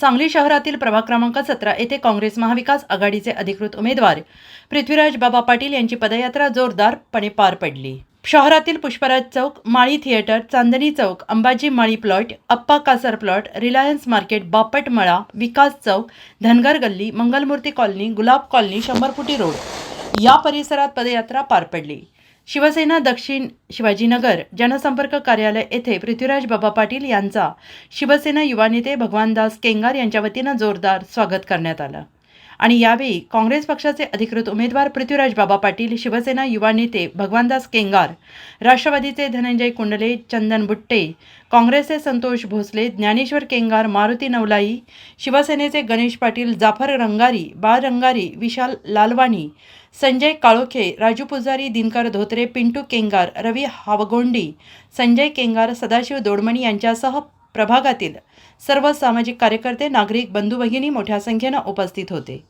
सांगली शहरातील प्रभाग क्रमांक सतरा येथे काँग्रेस महाविकास आघाडीचे अधिकृत उमेदवार पृथ्वीराज बाबा पाटील यांची पदयात्रा जोरदारपणे पार पडली. शहरातील Pushparaj Chowk Mali theatre Chandni Chowk Ambaji Mali plot Appa Kasar plot Reliance market Bapat Mala Vikas Chowk Dhangar Galli Mangalmurti colony Gulab colony Shambharfuti road या परिसरात पदयात्रा पार पडली. शिवसेना दक्षिण शिवाजीनगर जनसंपर्क कार्यालय येथे पृथ्वीराज बाबा पाटील यांचा शिवसेना युवा नेते भगवानदास केंगार यांच्या वतीनं जोरदार स्वागत करण्यात आलं. आणि यावेळी काँग्रेस पक्षाचे अधिकृत उमेदवार पृथ्वीराज बाबा पाटील शिवसेना युवा नेते भगवानदास केंगार राष्ट्रवादीचे धनंजय कुंडले चंदन बुट्टे काँग्रेसचे संतोष भोसले ज्ञानेश्वर केंगार मारुती नवलाई शिवसेनेचे गणेश पाटील जाफर रंगारी बाळ रंगारी विशाल लालवाणी संजय काळोखे राजू पुजारी दिनकर धोत्रे पिंटू केंगार रवी हावगोंडी संजय केंगार सदाशिव दोडमणी यांच्यासह प्रभागातील सर्व सामाजिक कार्यकर्ते नागरिक बंधू भगिनी मोठ्या संख्येनं उपस्थित होते.